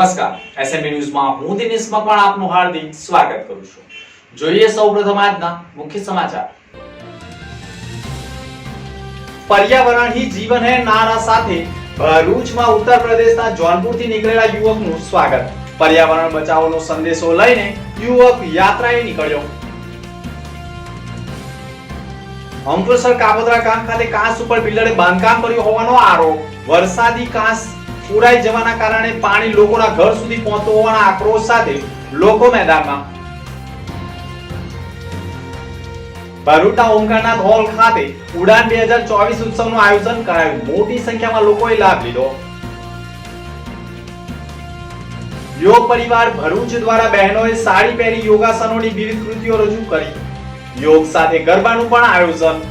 નમસ્કાર. એસએમબી ન્યૂઝમાં હું દિનેશ મકવાણ આપનું હાર્દિક સ્વાગત કરું છું. જોઈએ સૌપ્રથમ આજના મુખ્ય સમાચાર. પર્યાવરણ હી જીવન હે નારા સાથે ભરૂચમાં ઉત્તર પ્રદેશના જોનપુરથી નીકળેલા યુવકનું સ્વાગત. પર્યાવરણ બચાવોનો સંદેશો લઈને યુવક યાત્રાએ નીકળ્યો. અંકલેશ્વર કાબોદરા ગામ ખાતે કાંસ ઉપર બિલ્ડરે બાંધકામ કર્યું હોવાનો આરોપ. વરસાદી કાંસ પુરાઈ જવાના કારણે પાણી લોકોના ઘર સુધી પહોંચતું હોવાના આક્રોશ સાથે લોકો મેદાનમાં. ભરૂચના ઓમકારનાથ હોલ ખાતે ઉડાન બે હજાર ચોવીસ ઉત્સવનું આયોજન કરાયું. મોટી સંખ્યામાં લોકોએ લાભ લીધો. યોગ પરિવાર ભરૂચ દ્વારા બહેનોએ સાડી પહેરી યોગાસનોની વિવિધ કૃતિઓ રજૂ કરી. યોગ સાથે ગરબાનું પણ આયોજન.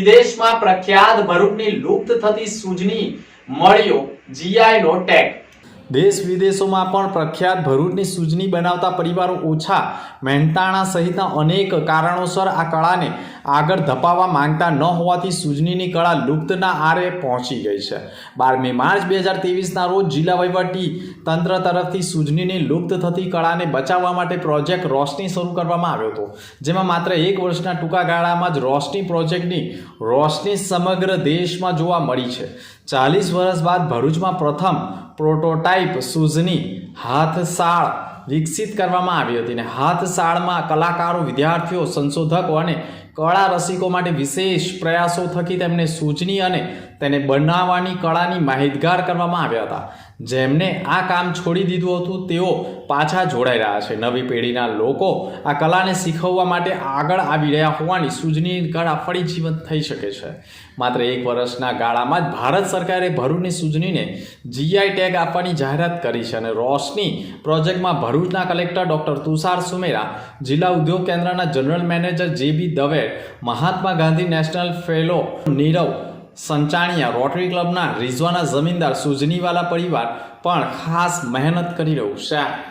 વિદેશમાં પ્રખ્યાત ભરૂચની લુપ્ત થતી સૂજની મળ્યો જીઆઈ નો ટેગ દેશ વિદેશોમાં પણ પ્રખ્યાત ભરૂચની સૂજની બનાવતા પરિવારો ઓછા મહેનતાણા સહિતના અનેક કારણોસર આ કળાને આગળ ધપાવવા માંગતા ન હોવાથી સૂજનીની કળા લુપ્તના આરે પહોંચી ગઈ છે. બારમી માર્ચ બે હજાર ત્રેવીસના રોજ જિલ્લા વહીવટી તંત્ર તરફથી સૂજનીની લુપ્ત થતી કળાને બચાવવા માટે પ્રોજેક્ટ રોશની શરૂ કરવામાં આવ્યો હતો. જેમાં માત્ર એક વર્ષના ટૂંકા ગાળામાં જ રોશની પ્રોજેક્ટની રોશની સમગ્ર દેશમાં જોવા મળી છે. ચાલીસ વર્ષ બાદ ભરૂચમાં પ્રથમ પ્રોટોટાઇપ સૂઝની હાથશાળ વિકસિત કરવામાં આવી હતી અને હાથશાળમાં કલાકારો, વિદ્યાર્થીઓ, સંશોધકો અને કળા રસિકો માટે વિશેષ પ્રયાસો થકી તેમને સૂચની અને તેને બનાવવાની કળાની માહિતગાર કરવામાં આવ્યા હતા. જેમને આ કામ છોડી દીધું હતું, તેઓ પાછા જોડાઈ રહ્યા છે. નવી પેઢીના લોકો આ કલાને શીખવવા માટે આગળ આવી રહ્યા હોવાની સૂજની કળા ફરી જીવંત થઈ શકે છે. માત્ર એક વર્ષના ગાળામાં જ ભારત સરકારે ભરૂચની સૂજનીને જીઆઈ ટેગ આપવાની જાહેરાત કરી છે અને રોશની પ્રોજેક્ટમાં ભરૂચના કલેક્ટર ડૉક્ટર તુષાર સુમેરા, જિલ્લા ઉદ્યોગ કેન્દ્રના general manager J B Dave Mahatma Gandhi national fellow Nirav Sanchaniya rotary ક્લબના Rizwana Jamindar Sujaniwala પરિવાર પણ ખાસ મહેનત કરી રહ્યું છે.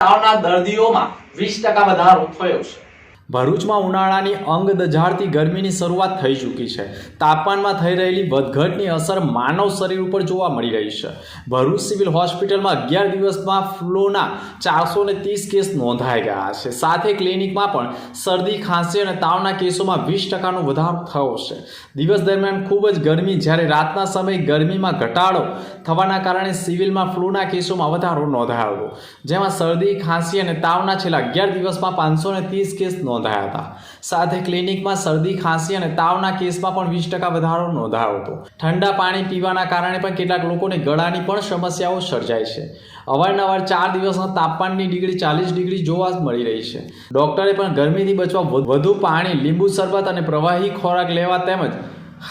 તાવના દર્દીઓમાં વીસ ટકા વધારો થયો છે. ભરૂચમાં ઉનાળાની અંગ દઝાડતી ગરમીની શરૂઆત થઈ ચૂકી છે. તાપમાનમાં થઈ રહેલી વધઘટની અસર માનવ શરીર ઉપર જોવા મળી રહી છે. ભરૂચ સિવિલ હોસ્પિટલમાં અગિયાર દિવસમાં ફ્લૂના ચારસો ને ત્રીસ કેસ નોંધાઈ ગયા છે. સાથે ક્લિનિકમાં પણ શરદી, ખાંસી અને તાવના કેસોમાં વીસ ટકાનો વધારો થયો છે. દિવસ દરમિયાન ખૂબ જ ગરમી, જ્યારે રાતના સમયે ગરમીમાં ઘટાડો થવાના કારણે સિવિલમાં ફ્લૂના કેસોમાં વધારો નોંધાયો. જેમાં શરદી, ખાંસી અને તાવના છેલ્લા અગિયાર દિવસમાં પાંચસો ને ત્રીસ કેસ નોંધાયા. હતા. સાથે ક્લિનિકમાં શરદી, ખાંસી અને તાવના કેસમાં પણ વીસ ટકા વધારો નોંધાયો હતો. ઠંડા પાણી પીવાના કારણે પણ કેટલાક લોકોને ગળાની પણ સમસ્યાઓ સર્જાય છે. અવારનવાર ચાર દિવસના તાપમાનની ડિગ્રી, ચાલીસ ડિગ્રી જોવા મળી રહી છે. ડોક્ટરે પણ ગરમીથી બચવા વધુ પાણી, લીંબુ શરબત અને પ્રવાહી ખોરાક લેવા તેમજ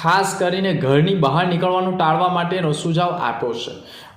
ખાસ કરીને ઘરની બહાર નીકળવાનું ટાળવા માટેનો સુઝાવ આપ્યો છે.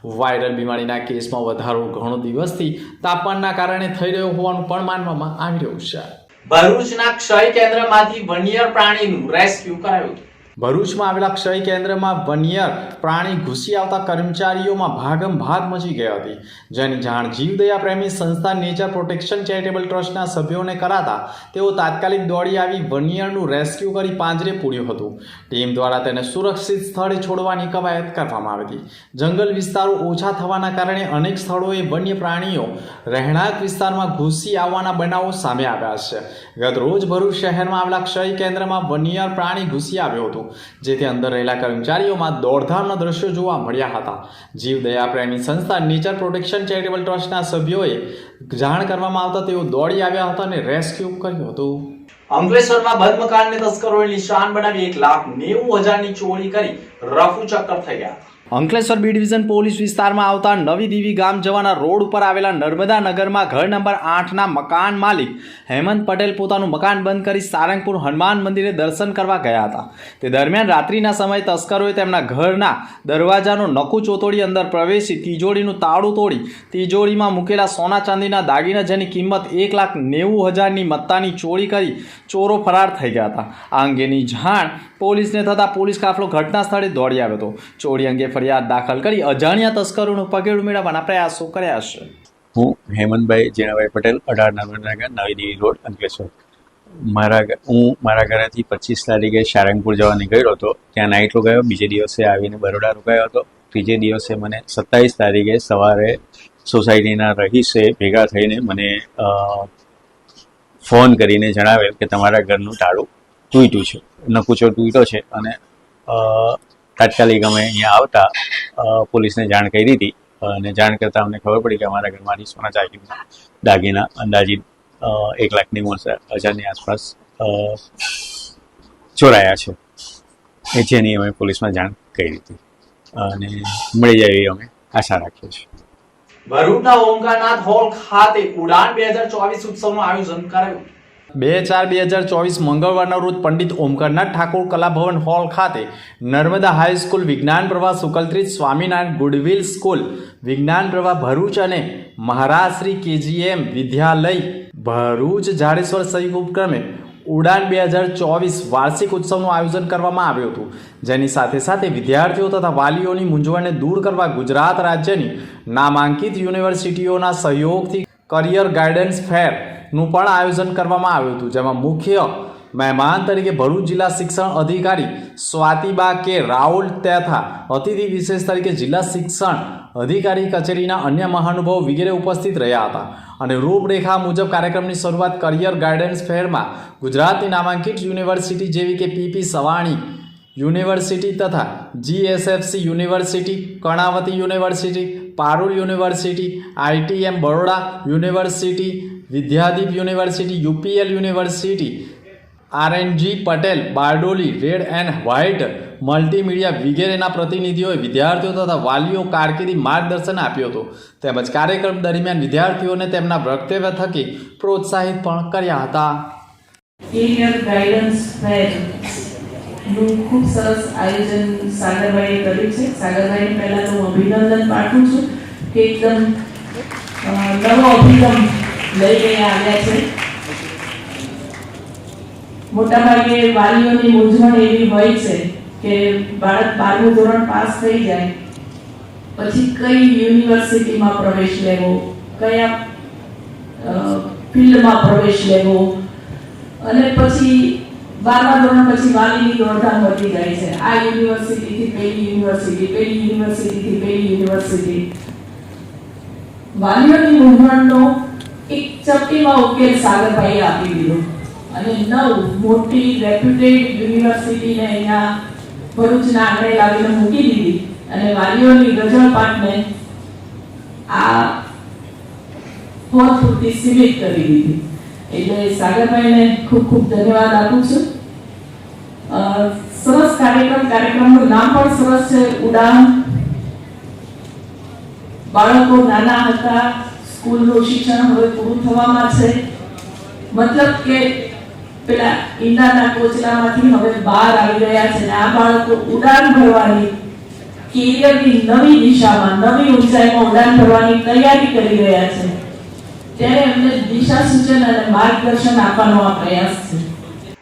વાયરલ બીમારીના કેસમાં વધારો ઘણો દિવસથી તાપમાનના કારણે થઈ રહ્યો હોવાનું પણ માનવામાં આવી રહ્યું છે. ભરૂચના ક્ષય કેન્દ્રમાંથી વન્યર પ્રાણીનું રેસ્ક્યુ કરાયું ભરૂચમાં આવેલા ક્ષય કેન્દ્રમાં વન્યર પ્રાણી ઘૂસી આવતા કર્મચારીઓમાં ભાગમ ભાગ મચી ગઈ હતી. જેની જાણ જીવદયા પ્રેમી સંસ્થા નેચર પ્રોટેક્શન ચેરિટેબલ ટ્રસ્ટના સભ્યોને કરાતા તેઓ તાત્કાલિક દોડી આવી વન્યરનું રેસ્ક્યુ કરી પાંજરે પૂર્યું હતું. ટીમ દ્વારા તેને સુરક્ષિત સ્થળે છોડવાની કવાયત કરવામાં આવી હતી. જંગલ વિસ્તારો ઓછા થવાના કારણે અનેક સ્થળોએ વન્ય પ્રાણીઓ રહેણાંક વિસ્તારમાં ઘૂસી આવવાના બનાવો સામે આવ્યા છે. ગત રોજ ભરૂચ શહેરમાં આવેલા ક્ષય કેન્દ્રમાં વન્યર પ્રાણી ઘૂસી આવ્યું હતું. જેથી અંદર રહેલા કર્મચારીઓમાં દોડધામના દ્રશ્યો જોવા મળ્યા હતા. જીવદયા પ્રેમી સંસ્થા નેચર પ્રોટેક્શન ચેરિટેબલ ટ્રસ્ટના સભ્યોએ જાણ કરવામાં આવતા તેઓ દોડી આવ્યા હતા અને રેસ્ક્યુ કર્યું હતું. અંકલેશ્વરમાં બંધ મકાનને તસ્કરોએ નિશાન બનાવી એક લાખ નેવું હજારની ચોરી કરી રફુ ચક્કર થઈ ગયા. અંકલેશ્વર બી ડિવિઝન પોલીસ વિસ્તારમાં આવતા નવી દીવી ગામ જવાના રોડ ઉપર આવેલા નર્મદા નગરમાં ઘર નંબર આઠના મકાન માલિક હેમંત પટેલ પોતાનું મકાન બંધ કરી સારંગપુર હનુમાન મંદિરે દર્શન કરવા ગયા હતા. તે દરમિયાન રાત્રિના સમયે તસ્કરોએ તેમના ઘરના દરવાજાનો નકુ ચોતોડી અંદર પ્રવેશી તિજોરીનું તાળું તોડી તિજોરીમાં મૂકેલા સોના ચાંદીના દાગીના જેની કિંમત એક લાખ નેવું હજારની મત્તાની ચોરી કરી ચોરો ફરાર થઈ ગયા હતા. આ અંગેની જાણ પોલીસને થતાં પોલીસ કાફલો ઘટના સ્થળે દોડી આવ્યો હતો. ચોરી અંગે ફરિયાદ દાખલ કરી અજાણ્યા તસ્કરોનું પગેડું મેળવવાના પ્રયાસો કર્યા છે. હું હેમંતભાઈ જીણાભાઈ પટેલ, અઢાર નર્મદાનગર નવી દિલ્હી રોડ, અંકલેશ્વર. મારા હું મારા ઘરેથી પચીસ તારીખે સારંગપુર જવા નીકળ્યો હતો. ત્યાં નાઇટ રોકાયો, બીજે દિવસે આવીને બરોડા રોકાયો હતો. ત્રીજે દિવસે મને સત્તાવીસ તારીખે સવારે સોસાયટીના રહીશે ભેગા થઈને મને ફોન કરીને જણાવેલ કે તમારા ઘરનું તાળું તૂટ્યું છે. નકુચો તૂટ્યો છે અને તાત્કાલિક અમે અહીંયા આવતા પોલીસને જાણ કરી હતી અને જાણ કરતાં અમને ખબર પડી કે અમારા ઘરમાંથી સોના ચાંદીના દાગીના અંદાજિત એક લાખની હજારની આસપાસ ચોરાયા છે. એ જેની અમે પોલીસમાં જાણ કરી હતી અને મળી જાય એવી અમે આશા રાખીએ છીએ. ભરૂચના ઓમકારનાથ હોલ ખાતે ઉડાન બે હજાર ચોવીસ ઉત્સવનું આયોજન કરાયું. બે ચાર બે હજાર ચોવીસ મંગળવારના રોજ પંડિત ઓમકારનાથ ઠાકોર કલાભવન હોલ ખાતે નર્મદા હાઈસ્કૂલ વિજ્ઞાન પ્રવાહ સુકલત્રિત સ્વામિનારાયણ ગુડવિલ સ્કૂલ વિજ્ઞાન પ્રવાહ ભરૂચ અને મહારાશ્રી કેજીએમ વિદ્યાલય ભરૂચ જાડેશ્વર સંયુક્ત ઉપક્રમે ઉડાન બે હજાર ચોવીસ વાર્ષિક ઉત્સવનું આયોજન કરવામાં આવ્યું હતું. જેની સાથે સાથે વિદ્યાર્થીઓ તથા વાલીઓની મૂંઝવણને દૂર કરવા ગુજરાત રાજ્યની નામાંકિત યુનિવર્સિટીઓના સહયોગથી કરિયર ગાઈડન્સ ફેરનું પણ આયોજન કરવામાં આવ્યું હતું, જેમાં મુખ્ય મહેમાન તરીકે ભરૂચ જિલ્લા શિક્ષણ અધિકારી સ્વાતિબા કે રાઉલ તથા અતિથિ વિશેષ તરીકે જિલ્લા શિક્ષણ અધિકારી કચેરીના અન્ય મહાનુભાવો વગેરે ઉપસ્થિત રહ્યા હતા. અને રૂપરેખા મુજબ કાર્યક્રમની શરૂઆત કરિયર ગાઈડન્સ ફેરમાં ગુજરાતની નામાંકિત યુનિવર્સિટી જેવી કે પીપી સવાણી યુનિવર્સિટી તથા GSFC university, Karnavati university, Parul university ITM Baroda university Vidyadeep university, UPL university, RNG Patel, Bardoli, red and white multimedia વગેરેના પ્રતિનિધિઓએ વિદ્યાર્થીઓ તથા વાલીઓ કારકિર્દી માર્ગદર્શન આપ્યું હતું. તેમજ કાર્યક્રમ દરમિયાન વિદ્યાર્થીઓને તેમના વક્તવ્ય થકી પ્રોત્સાહિત પણ કર્યા હતા. નું ખૂબ સરસ આયોજન સાગરભાઈએ કર્યું છે. સાગરભાઈને પહેલાં હું અભિનંદન પાઠવું છું કે એકદમ નવો અભિગમ છે. મોટાભાગે વાલીઓની મૂંઝવણ એવી હોય છે બાળક બારમું ધોરણ પાસ થઈ જાય, પછી કઈ યુનિવર્સિટીમાં પ્રવેશ લેવો, કયા ફિલ્ડમાં પ્રવેશ લેવો, અને પછી બારમા ધોરણ પછી વાલીની દોડધામ વધી જાય છે. આ યુનિવર્સિટીથી પેલી યુનિવર્સિટી, પેલી યુનિવર્સિટીથી પેલી યુનિવર્સિટી. વાલીઓની મૂંઝવણનો એક ચપટીમાં ઉકેલ સાગરભાઈએ આપી દીધો. અને નવ મોટી રેપ્યુટેડ યુનિવર્સિટીને અહીંયા ભરૂચના આંગણે લાવીને મૂકી દીધી. અને વાલીઓની ગજળપાટને આ પૂરતી સીમિત કરી દીધી. એટલે સાગરભાઈને ખૂબ ખૂબ ધન્યવાદ આપું છું. સરસ કાર્યક્રમ, કાર્યક્રમનું નામ પણ સરસ છે. ઉડાન. બાળકો નાના હતા. સ્કૂલનું શિક્ષણ હવે પૂરું થવામાં છે. મતલબ કે પેલા ઈંડાના કોચલામાંથી હવે બહાર આવી રહ્યા છે આ બાળકો ઉડાન ભરવાની કેરિયરની નવી દિશામાં, નવી ઊંચાઈમાં ઉડાન ભરવાની તૈયારી કરી રહ્યા છે. ત્યારે એમને દિશા સૂચન અને માર્ગદર્શન આપવાનો આ પ્રયાસ છે.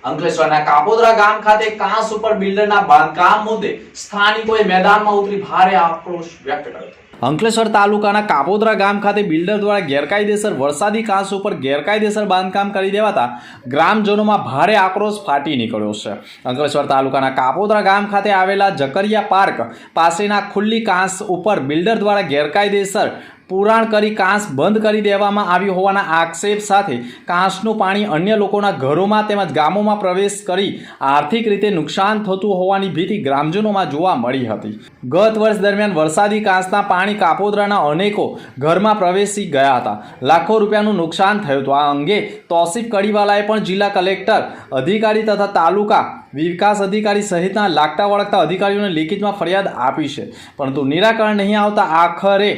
અંકલેશ્વરના કાપોદરા ગામ ખાતે કાંસ ઉપર બિલ્ડરના બાંધકામ મુદ્દે સ્થાનિકોએ મેદાનમાં ઉતરી ભારે આક્રોશ વ્યક્ત કર્યો અંકલેશ્વર તાલુકાના કાપોદરા ગામ ખાતે બિલ્ડર દ્વારા ગેરકાયદેસર વરસાદી કાંસ ઉપર ગેરકાયદેસર બાંધકામ કરી દેવાતા ગ્રામજનોમાં ભારે આક્રોશ ફાટી નીકળ્યો છે. અંકલેશ્વર તાલુકાના કાપોદરા ગામ ખાતે આવેલા જકરિયા પાર્ક પાસેના ખુલ્લી કાંસ ઉપર બિલ્ડર દ્વારા ગેરકાયદેસર પુરાણ કરી કાંસ બંધ કરી દેવામાં આવ્યું હોવાના આક્ષેપ સાથે કાંસનું પાણી અન્ય લોકોના ઘરોમાં તેમજ ગામોમાં પ્રવેશ કરી આર્થિક રીતે નુકસાન થતું હોવાની ભીતિ ગ્રામજનોમાં જોવા મળી હતી. ગત વર્ષ દરમિયાન વરસાદી કાંસના પાણી કાપોદરાના અનેકો ઘરમાં પ્રવેશી ગયા હતા. લાખો રૂપિયાનું નુકસાન થયું હતું. આ અંગે તોસિફ કડીવાલાએ પણ જિલ્લા કલેક્ટર, અધિકારી તથા તાલુકા વિકાસ અધિકારી સહિતના લાગતા વળગતા અધિકારીઓને લેખિતમાં ફરિયાદ આપી છે. પરંતુ નિરાકરણ નહીં આવતા આખરે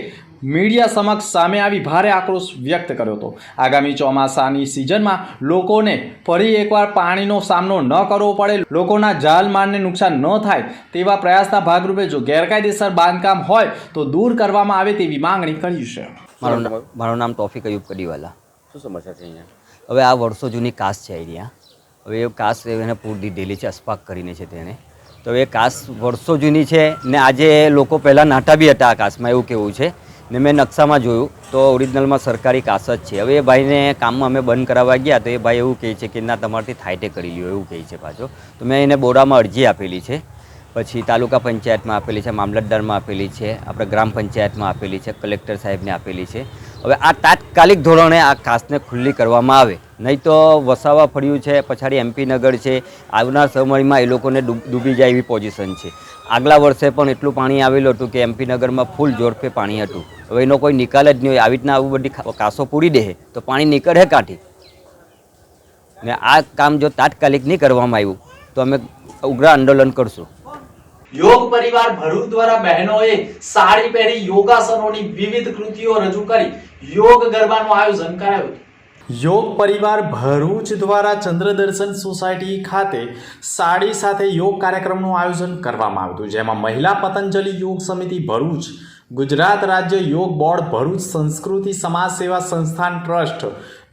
મીડિયા સમક્ષ સામે આવી ભારે આક્રોશ વ્યક્ત કર્યો હતો. આગામી ચોમાસાની સિઝનમાં લોકોને ફરી એકવાર પાણીનો સામનો ન કરવો પડે લોકોના જાનમાલને નુકસાન ન થાય તેવા પ્રયાસના ભાગરૂપે જો ગેરકાયદેસર બાંધકામ હોય તો દૂર કરવામાં આવે તેવી માંગણી કરી છે. મારું નામ મારું નામ તોફિક અયુબ કડીવાલા. શું સમસ્યા છે અહીંયા? હવે આ વર્ષો જૂની કાસ છે અહીંયા હવે એ કાસ એને પૂર દીધેલી છે અસ્પાક કરીને છે તેને. તો એ કાસ વર્ષો જૂની છે ને આજે લોકો પહેલાં નાટા બી હતા આ કાસમાં એવું કેવું છે? ને મેં નકશામાં જોયું તો ઓરિજિનલમાં સરકારી કાસ જ છે. હવે એ ભાઈને કામમાં અમે બંધ કરાવવા ગયા તો એ ભાઈ એવું કહે છે કે ના, તમારથી થાયટે કરી લ્યો, એવું કહે છે પાછો. તો મેં એને બોરામાં અરજી આપેલી છે. પછી તાલુકા પંચાયતમાં આપેલી છે, મામલતદારમાં આપેલી છે, આપણે ગ્રામ પંચાયતમાં આપેલી છે, કલેક્ટર સાહેબને આપેલી છે. હવે આ તાત્કાલિક ધોરણે આ કાસને ખુલ્લી કરવામાં આવે. નહીં તો વસાવા ફળ્યું છે, પછાડી એમપી નગર છે. આવનાર સમયમાં એ લોકોને ડૂબી જાય એવી પોઝિશન છે. આગલા વર્ષે પણ એટલું પાણી આવેલું હતું કે એમપી નગરમાં ફૂલ જોરફે પાણી હતું. હવે એનો કોઈ નિકાલ જ નહીં હોય. આવી રીતના આવું બધી કાસો પૂરી દે તો પાણી નીકળે કાઢી ને આ કામ જો તાત્કાલિક નહીં કરવામાં આવ્યું, તો અમે ઉગ્ર આંદોલન કરશું. યોગ પરિવાર ભરૂચ દ્વારા બહેનોએ સાડી પહેરી યોગાસનોની વિવિધ કૃતિઓ રજૂ કરી યોગ ગરબાનું આયોજન કરાયું યોગ પરિવાર ભરૂચ દ્વારા ચંદ્રદર્શન સોસાયટી ખાતે સાડી સાથે યોગ કાર્યક્રમનું આયોજન કરવામાં આવ્યું જેમાં મહિલા પતંજલિ યોગ સમિતિ ભરૂચ, ગુજરાત રાજ્ય યોગ બોર્ડ ભરૂચ સંસ્કૃતિ સમાજ સેવા સંસ્થાન ટ્રસ્ટ.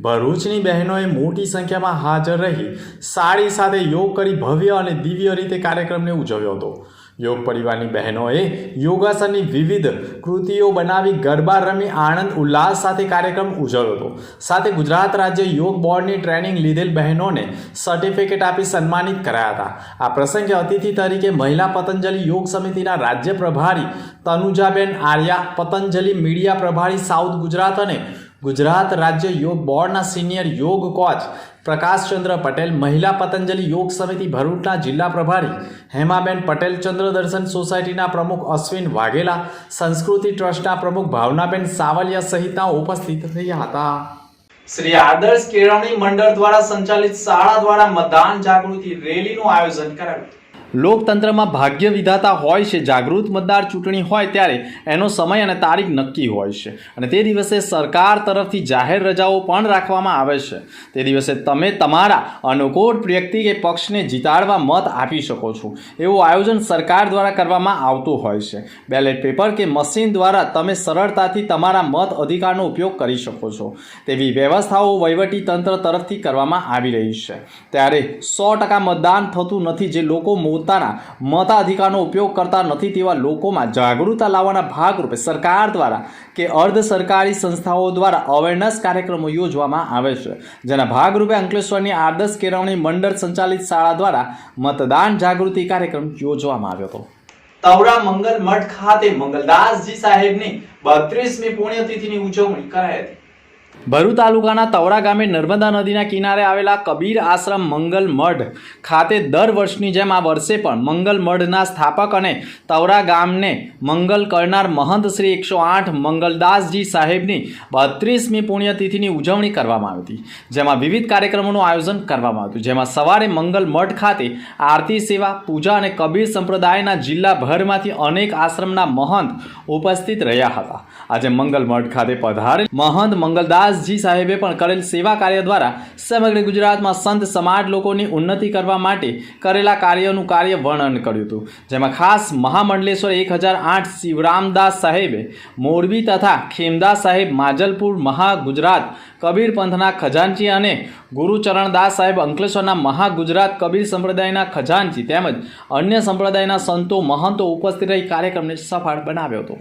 ભરૂચની બહેનોએ મોટી સંખ્યામાં હાજર રહી સાડી સાથે યોગ કરી ભવ્ય અને દિવ્ય રીતે કાર્યક્રમને ઉજવ્યો હતો. યોગ પરિવારની બહેનોએ યોગાસનની વિવિધ કૃતિઓ બનાવી ગરબા રમી આનંદ, ઉલ્લાસ સાથે કાર્યક્રમ ઉજવ્યો હતો. સાથે ગુજરાત રાજ્ય યોગ બોર્ડની ટ્રેનિંગ લીધેલ બહેનોને સર્ટિફિકેટ આપી સન્માનિત કરાયા હતા. આ પ્રસંગે અતિથિ તરીકે મહિલા પતંજલિ યોગ સમિતિના રાજ્ય પ્રભારી તનુજાબેન આર્યા, પતંજલિ મીડિયા પ્રભારી સાઉથ ગુજરાત અને ગુજરાત રાજ્ય યોગ બોર્ડના સિનિયર યોગ કોચ પ્રકાશચંદ્ર પટેલ મહિલા પતંજલિ યોગ સમિતિ ભરૂચના જિલ્લા પ્રભારી, હેમાબેન પટેલ ચંદ્રદર્શન સોસાયટીના પ્રમુખ અશ્વિન વાઘેલા, સંસ્કૃતિ ટ્રસ્ટના પ્રમુખ ભાવનાબેન સાવલિયા સહિતના ઉપસ્થિત રહ્યા હતા. શ્રી આદર્શ કેળવણી મંડળ દ્વારા સંચાલિત શાળા દ્વારા મતદાન જાગૃતિ રેલીનું આયોજન કરાયું લોકતંત્રમાં ભાગ્ય વિધાતા હોય છે, જાગૃત મતદાર ચૂંટણી હોય ત્યારે એનો સમય અને તારીખ નક્કી હોય છે. અને તે દિવસે સરકાર તરફથી જાહેર રજાઓ પણ રાખવામાં આવે છે. તે દિવસે તમે તમારા અનુકૂળ વ્યક્તિ કે પક્ષને જીતાડવા મત આપી શકો છો. એવું આયોજન સરકાર દ્વારા કરવામાં આવતું હોય છે. બેલેટ પેપર કે મશીન દ્વારા તમે સરળતાથી તમારા મત અધિકારનો ઉપયોગ કરી શકો છો. તેવી વ્યવસ્થાઓ વહીવટી તંત્ર તરફથી કરવામાં આવી રહી છે. ત્યારે સો ટકા મતદાન થતું નથી જે લોકો પોતાના મતાધિકારનો ઉપયોગ કરતા નથી તેવા લોકોમાં જાગૃતતા લાવવાના ભાગરૂપે સરકાર દ્વારા કે અર્ધ સરકારી સંસ્થાઓ દ્વારા અવેરનેસ કાર્યક્રમો યોજવામાં આવે છે. જેના ભાગરૂપે અંકલેશ્વરની આદર્શ કેળવણી મંડળ સંચાલિત શાળા દ્વારા મતદાન જાગૃતિ કાર્યક્રમ યોજવામાં આવ્યો હતો. તવરા મંગલ મઠ ખાતે મંગલદાસજી સાહેબની બત્રીસમી પુણ્યતિથિની ઉજવણી કરાઈ હતી. ભરૂચ તાલુકાના તવરા ગામે નર્મદા નદીના કિનારે આવેલા કબીર આશ્રમ મંગલ મઢ ખાતે દર વર્ષની જેમ આ વર્ષે પણ મંગલ મઢના સ્થાપક અને તવરા ગામને મંગલ કરનાર મહંત શ્રી એકસો આઠ મંગલદાસજી સાહેબની બત્રીસમી પુણ્યતિથિની ઉજવણી કરવામાં આવી હતી, જેમાં વિવિધ કાર્યક્રમોનું આયોજન કરવામાં આવ્યું જેમાં સવારે મંગલ મઠ ખાતે આરતી સેવા, પૂજા અને કબીર સંપ્રદાયના જિલ્લાભરમાંથી અનેક આશ્રમના મહંત ઉપસ્થિત રહ્યા હતા. આજે મંગલ મઠ ખાતે પધારે મહંત મંગલદાસ દાસજી સાહેબે પણ કરેલ સેવા કાર્ય દ્વારા સમગ્ર ગુજરાતમાં સંત સમાજ લોકોની ઉન્નતિ કરવા માટે કરેલા કાર્યનું કાર્ય વર્ણન કર્યું હતું. જેમાં ખાસ મહામંડલેશ્વર એક હજાર આઠ શિવરામદાસ સાહેબે, મોરબી તથા ખેમદાસ સાહેબ માજલપુર મહા ગુજરાત કબીર ખજાનચી અને ગુરુચરણદાસ સાહેબ અંકલેશ્વરના મહાગુજરાત કબીર સંપ્રદાયના ખજાનચી તેમજ અન્ય સંપ્રદાયના સંતો મહંતો ઉપસ્થિત રહી કાર્યક્રમને સફળ બનાવ્યો હતો.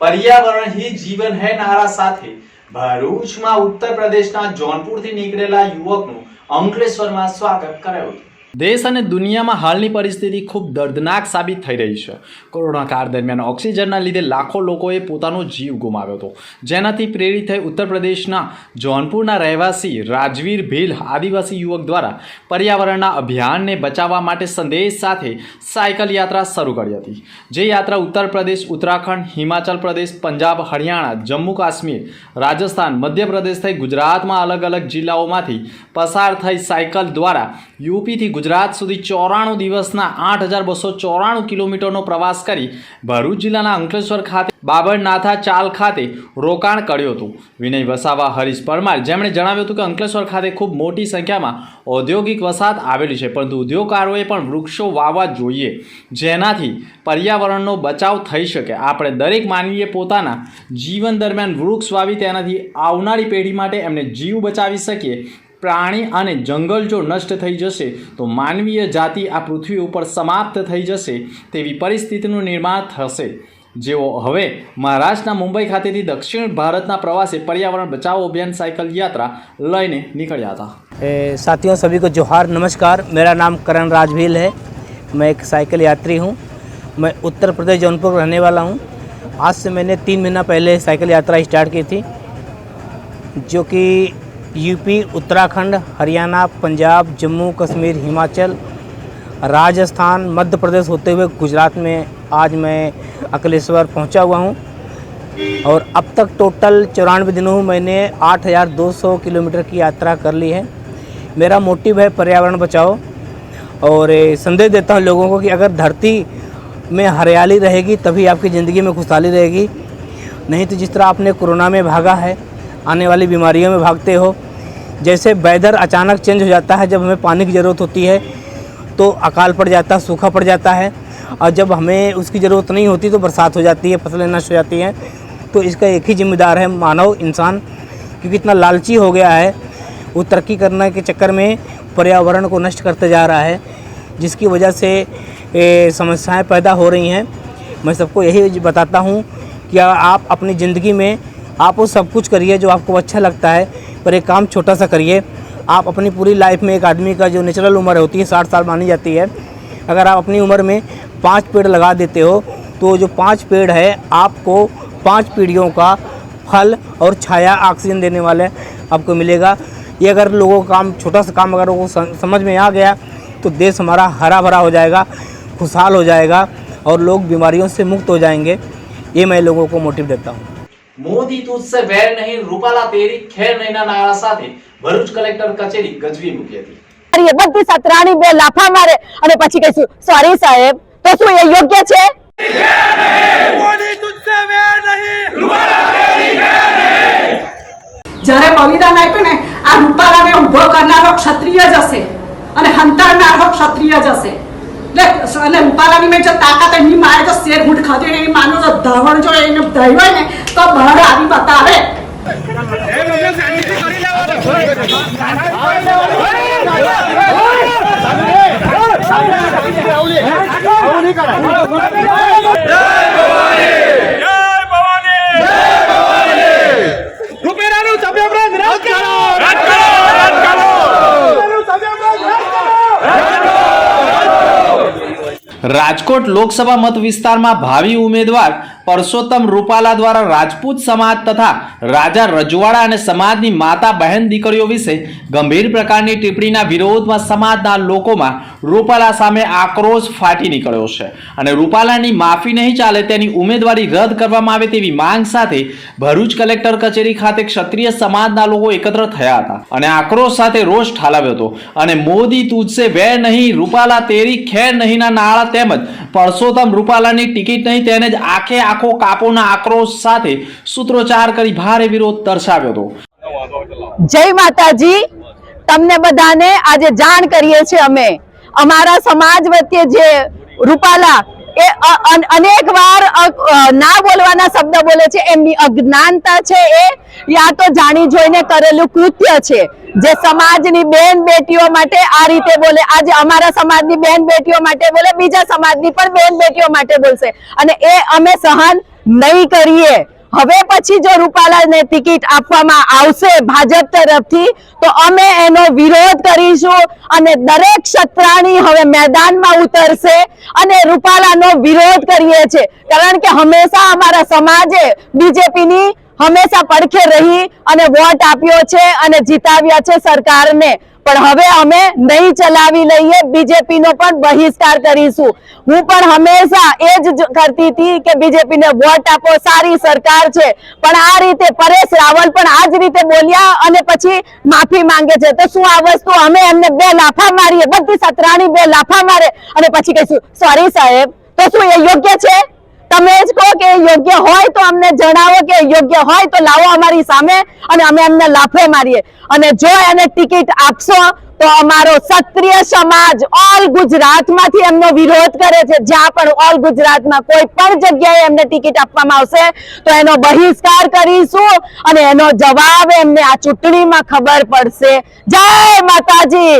પર્યાવરણ હી જીવન હૈ નારા સાથે ભરૂચમાં ઉત્તર પ્રદેશના જોનપુરથી નીકળેલા યુવકનું અંકલેશ્વરમાં સ્વાગત કરાયું હતું. દેશ અને દુનિયામાં હાલની પરિસ્થિતિ ખૂબ દર્દનાક સાબિત થઈ રહી છે. કોરોના કાળ દરમિયાન ઓક્સિજનના લીધે લાખો લોકોએ પોતાનો જીવ ગુમાવ્યો હતો. જેનાથી પ્રેરિત થઈ ઉત્તર પ્રદેશના જૌનપુરના રહેવાસી રાજવીર ભીલ આદિવાસી યુવક દ્વારા પર્યાવરણના અભિયાનને બચાવવા માટે સંદેશ સાથે સાયકલ યાત્રા શરૂ કરી હતી. જે યાત્રા ઉત્તર પ્રદેશ, ઉત્તરાખંડ, હિમાચલ પ્રદેશ, પંજાબ, હરિયાણા, જમ્મુ કાશ્મીર, રાજસ્થાન મધ્યપ્રદેશ થઈ ગુજરાતમાં અલગ અલગ જિલ્લાઓમાંથી પસાર થઈ સાયકલ દ્વારા યુપીથી ગુજરાત સુધી ચોરાણું દિવસના આઠ હજાર બસો ચોરાણું કિલોમીટરનો પ્રવાસ કરી ભરૂચ જિલ્લાના અંકલેશ્વર ખાતે, બાબરનાથા ચાલ ખાતે રોકાણ કર્યું હતું. વિનય વસાવા, હરીશ પરમાર જેમણે જણાવ્યું હતું કે અંકલેશ્વર ખાતે ખૂબ મોટી સંખ્યામાં ઔદ્યોગિક વસાહત આવેલી છે, પરંતુ ઉદ્યોગકારોએ પણ વૃક્ષો વાવવા જોઈએ, જેનાથી પર્યાવરણનો બચાવ થઈ શકે. આપણે દરેક માનવીએ પોતાના જીવન દરમિયાન વૃક્ષ વાવી તેનાથી આવનારી પેઢી માટે એમને જીવ બચાવી શકીએ પ્રાણી અને જંગલ જો નષ્ટ થઈ જશે તો માનવીય જાતિ આ પૃથ્વી ઉપર સમાપ્ત થઈ જશે તેવી પરિસ્થિતિનું નિર્માણ થશે જેઓ હવે મહારાષ્ટ્રના મુંબઈ ખાતેથી દક્ષિણ ભારતના પ્રવાસે પર્યાવરણ બચાવો અભિયાન સાયકલ યાત્રા લઈને નીકળ્યા હતા ए, साथियों सभी को जोहार नमस्कार मेरा नाम करण राजभील है मैं एक साइकिल यात्री हूँ मैं उत्तर प्रदेश जौनपुर रहने वाला हूँ आज से मैंने तीन महीना पहले साइकिल यात्रा स्टार्ट की थी जो कि यूपी उत्तराखंड हरियाणा पंजाब जम्मू कश्मीर हिमाचल राजस्थान मध्य प्रदेश होते हुए गुजरात में आज मैं अकलेश्वर पहुँचा हुआ हूँ। और अब तक टोटल चौरानवे दिनों मैंने 8,200 किलोमीटर की यात्रा कर ली है। मेरा मोटिव है पर्यावरण बचाओ। और संदेश देता हूँ लोगों को कि अगर धरती में हरियाली रहेगी तभी आपकी ज़िंदगी में खुशहाली रहेगी। नहीं तो जिस तरह आपने कोरोना में भागा है आने वाली बीमारियों में भागते हो। जैसे वेदर अचानक चेंज हो जाता है, जब हमें पानी की ज़रूरत होती है तो अकाल पड़ जाता है, सूखा पड़ जाता है, और जब हमें उसकी ज़रूरत नहीं होती तो बरसात हो जाती है, फ़सलें नष्ट हो जाती हैं। तो इसका एक ही जिम्मेदार है मानव इंसान, क्योंकि इतना लालची हो गया है, वो तरक्की करने के चक्कर में पर्यावरण को नष्ट करते जा रहा है, जिसकी वजह से समस्याएँ पैदा हो रही हैं। मैं सबको यही बताता हूँ कि आप अपनी ज़िंदगी में आप वो सब कुछ करिए जो आपको अच्छा लगता है, पर एक काम छोटा सा करिए। आप अपनी पूरी लाइफ में एक आदमी का जो नेचुरल उम्र होती है, साठ साल मानी जाती है। अगर आप अपनी उम्र में पाँच पेड़ लगा देते हो तो जो पाँच पेड़ है, आपको पाँच पीढ़ियों का फल और छाया ऑक्सीजन देने वाले आपको मिलेगा। ये अगर लोगों का काम, छोटा सा काम अगर वो समझ में आ गया तो देश हमारा हरा भरा हो जाएगा, खुशहाल हो जाएगा और लोग बीमारियों से मुक्त हो जाएँगे। ये मैं लोगों को मोटिव देता हूँ। મોદી તુજસે વેર નહીં રૂપાલા તેરી ખેર નહીંના નારા સાથે ભરૂચ કલેક્ટર કચેરી ગજવી મૂકી હતી. અરે બધી સતરાણી બે લાફા મારે. અને પછી કહીશું સોરી સાહેબ તો શું એ યોગ્ય છે? જ્યારે બલિદાન આપ્યું ને આ રૂપાલાને ઊભો કરનારો ક્ષત્રિય જ હશે. અને હંતાડનારો ક્ષત્રિય જ હશે. અને રૂપાલાની મેં જો તાકાત એની મારે જો શેર ઘૂંટ ખાતી એની માનો જો ધાવણ જો એને હોય ને તો બહાર આવી બતાવે રાજકોટ લોકસભા મત વિસ્તારમાં ભાવિ ઉમેદવાર પરસોત્તમ રૂપાલા દ્વારા રાજપૂત સમાજ તથા રાજા રજવાડા અને સમાજની માતા બહેન દીકરીઓ વિશે ગંભીર પ્રકારની ટિપ્પણીના વિરોધમાં સમાજના લોકોમાં રૂપાલા સામે આક્રોશ ફાટી નીકળ્યો છે. અને રૂપાલાની માફી નહીં ચાલે તેની ઉમેદવારી રદ કરવામાં આવે તેવી માંગ સાથે ભરૂચ કલેક્ટર કચેરી ખાતે ક્ષત્રિય સમાજના લોકો એકત્ર થયા હતા અને આક્રોશ સાથે રોષ ઠાલવ્યો હતો. અને મોદી તુજસે વેર નહીં, રૂપાલા તેરી ખેર નહીંના નાળા તેમજ પરસોત્તમ રૂપાલાની ટિકિટ નહીં, તેને જ આખે આખો કાપોના આક્રોશ સાથે સૂત્રોચ્ચાર કરી ભારે વિરોધ દર્શાવ્યો હતો. જય માતાજી. તમને બધાને આજે જાણ કરીએ છીએ અમે. અમારા સમાજ વચ્ચે જે રૂપાલા એ અનેક વાર ના બોલવાના શબ્દ બોલે છે, એમની અજ્ઞાનતા છે એ, યા તો જાણી જોઈને કરેલું કૃત્ય છે. જે સમાજની બેન બેટીઓ માટે આ રીતે બોલે આજે અમારા સમાજની બેન બેટીઓ માટે બોલે, બીજા સમાજની પણ બેન બેટીઓ માટે બોલશે. અને એ અમે સહન નહીં કરીએ. હવે પછી જો રૂપાલાને ટિકિટ આપવામાં આવશે ભાજપ તરફથી, તો અમે એનો વિરોધ કરીશું અને દરેક ક્ષત્રાણી હવે મેદાનમાં ઉતરશે અને રૂપાલાનો વિરોધ કરીએ છે કારણ કે હંમેશા અમારા સમાજે બીજેપીની હંમેશા પડખે રહી અને વોટ આપ્યો છે અને જીતાવ્યા છે સરકારને. પણ હવે અમે નહીં ચલાવી લઈએ, બીજેપીનો પણ બહિષ્કાર કરીશું. હું પણ હંમેશા એ જ કરતી હતી કે બીજેપીને વોટ આપો, સારી સરકાર છે. પણ આ રીતે પરેશ રાવલ પણ આ જ રીતે બોલ્યા અને પછી માફી માંગે છે. તો શું આ વસ્તુ અમે એમને બે લાફા મારીએ, બધી સતરાણી બે લાફા મારે અને પછી કહીશું સોરી સાહેબ, તો શું એ યોગ્ય છે? તમે જ કહો કે યોગ્ય હોય તો અમને જણાવો કે યોગ્ય હોય તો લાવો અમારી સામે અને અમે એમને લાફો મારીએ. અને જો એને ટિકિટ આપશો તો અમારો ક્ષત્રિય સમાજ ઓલ ગુજરાતમાંથી એમનો વિરોધ કરે છે. જ્યાં પણ ઓલ ગુજરાતમાં કોઈ પણ જગ્યાએ એમને ટિકિટ આપવામાં આવશે, તો એનો બહિષ્કાર કરીશું અને એનો જવાબ એમને આ ચૂંટણીમાં ખબર પડશે. જય માતાજી!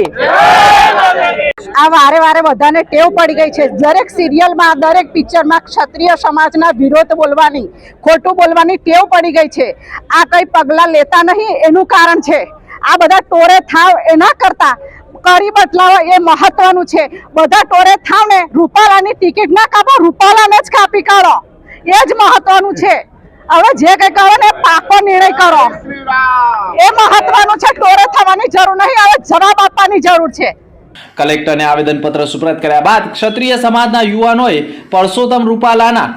આ વારે વારે બધાને ટેવ પડી ગઈ છે. દરેક સિરિયલમાં, દરેક પિક્ચરમાં ક્ષત્રિય સમાજના વિરોધ બોલવાની, ખોટું બોલવાની ટેવ પડી ગઈ છે. આ કઈ પગલાં લેતા નહીં, એનું કારણ છે. આ બધા ટોરે થાવ એના કરતા. કરી બદલાવો એ મહત્વનું છે. બધા ટોરે થાવ ને રૂપાલાની ટિકિટ ના કાપો, રૂપાલાને જ કાપી કાઢો. એ જ મહત્વનું છે. હવે જે કઈ કરો ને પાકો નિર્ણય કરો. એ મહત્વનું છે. ટોરે થવાની જરૂર નહીં, હવે જવાબ આપવાની જરૂર છે. કલેક્ટરને આવેદનપત્ર સુપ્રત કર્યા બાદ ક્ષત્રિય સમાજના યુવાનોએ પરસોત્તમ રૂપાલાના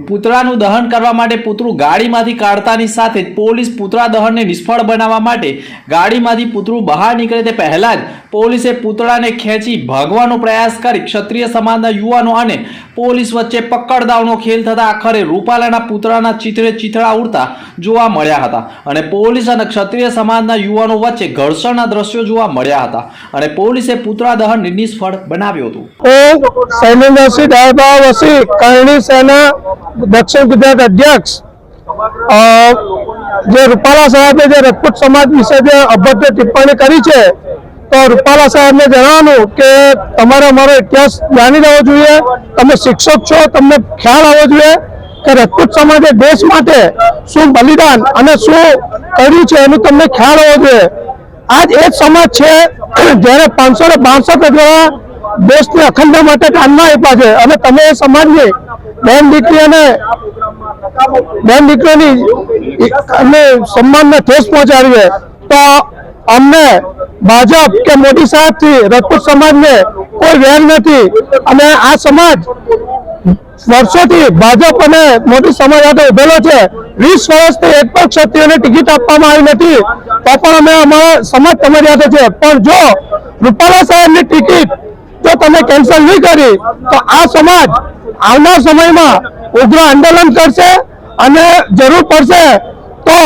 પુતળાનું દહન કરવા માટે પુતળું ગાડીમાંથી કાઢતાની સાથે જ પોલીસ પુતળા દહનને નિષ્ફળ બનાવવા માટે ગાડીમાંથી પુતળું બહાર નીકળે તે પહેલાં જ પોલીસે પુતળાને ખેંચી ભાગવાનો પ્રયાસ કરી ક્ષત્રિય સમાજના યુવાનો અને પોલીસ વચ્ચે પકડદાવનો ખેલ થતાં આખરે રૂપાલાના પુતળાના ચિત્રે ચિતળા ઉડતા જોવા મળ્યા હતા અને પોલીસ અને ક્ષત્રિય સમાજના યુવાનો વચ્ચે ઘર્ષણના દ્રશ્યો જોવા મળ્યા હતા અને પોલીસે પુતળા દહન નિષ્ફળ બનાવ્યું હતું. દક્ષિણ ગુજરાત અધ્યક્ષ જે રૂપાલા સાહેબે જે રજપૂત સમાજ વિશે જે અભદ્ર ટિપ્પણી કરી છે, તો રૂપાલા સાહેબને જણાવવાનું કે તમારે અમારો ઇતિહાસ જાણી લેવો જોઈએ, તમે શિક્ષક છો, તમને ખ્યાલ આવવો જોઈએ કે રજપૂત સમાજે દેશ માટે શું બલિદાન અને શું કર્યું છે એનું તમને ખ્યાલ આવવો જોઈએ. આજ એ જ સમાજ છે જ્યારે પાંચસો ને બાસઠ જેવા દેશની અખંડતા માટે કામના આપ્યા છે. અને તમે સમાજની, બેન દીકરીઓને, બેન દીકરીઓની અને સન્માનને ઠેસ પહોંચાડી છે તો અમને ભાજપ કે મોદી સાહેબથી, રાજપૂત સમાજને કોઈ વેર નથી. અને આ સમાજ વર્ષોથી ભાજપ અને મોદી સમાજ સાથે ઉભેલો છે. વીસ વર્ષથી એક પણ ક્ષત્રિયોને ટિકિટ આપવામાં આવી નથી. તો પણ અમે અમારા સમાજ તમારી સાથે છે. પણ જો રૂપાલા સાહેબની ટિકિટ જો તમે કેન્સલ નહીં કરી, તો આ સમાજ આવનાર સમયમાં ઉગ્ર આંદોલન કરશે અને જરૂર પડશે તો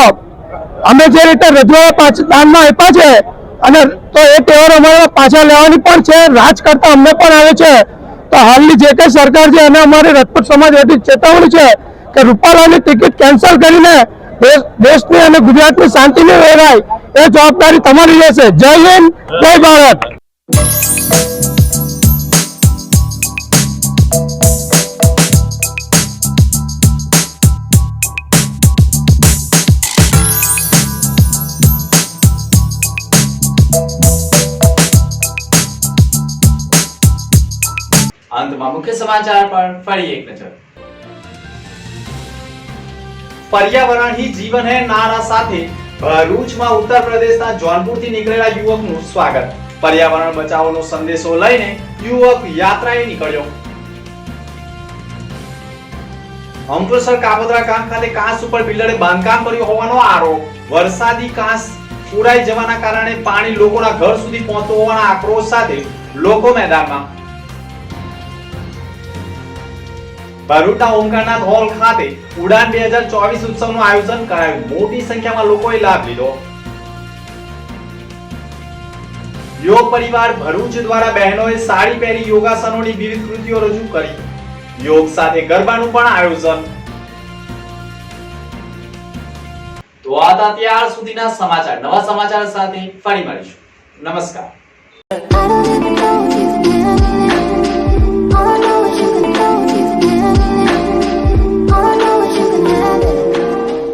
અમે જે રીતે રજૂઆત દાનમાં આપ્યા છે અને તો એ તહેવાર અમારે પાછા લેવાની પણ છે, રાજ કરતા અમને પણ આવે છે. તો હાલની જે કઈ સરકાર છે, એને અમારી રાજપૂત સમાજ વતી ચેતવણી છે કે રૂપાલાની ટિકિટ કેન્સલ કરીને દેશ, દેશની અને ગુજરાતની શાંતિને વેરાય, એ જવાબદારી તમારી રહેશે. જય હિન્દ, જય ભારત. અંતમાં મુખ્ય સમાચાર પર ફરી એક નજર. પર્યાવરણ હી જીવન હે નારા સાથે ભરૂચમાં ઉત્તર પ્રદેશના જોનપુરથી નીકળેલા યુવકનું સ્વાગત. પર્યાવરણ બચાવોનો સંદેશો લઈને યુવક યાત્રાએ નીકળ્યો. અંકલેશ્વર કાબોદરા ગામ ખાતે કાંસ ઉપર બિલ્ડરે બાંધકામ કર્યું હોવાનો આરોપ. વરસાદી કાંસ ઉડાઈ જવાના કારણે પાણી લોકોના ઘર સુધી પહોંચતો હોવાના આક્રોશ સાથે લોકો મેદાનમાં ભરૂચના ઓમકારનાથ હોલ ખાતે ઉડાન બે હજાર ચોવીસ ઉત્સવનું આયોજન કરાયું. મોટી સંખ્યામાં લોકોએ લાભ લીધો. યોગ પરિવાર ભરૂચ દ્વારા બહેનોએ સાડી પહેરી યોગાસનોની વિવિધ કૃતિઓ રજૂ કરી. યોગ સાથે ગરબાનું પણ આયોજન. તો આ હતા ત્યાર સુધીના સમાચાર. નવા સમાચાર સાથે ફરી મળીશું. નમસ્કાર.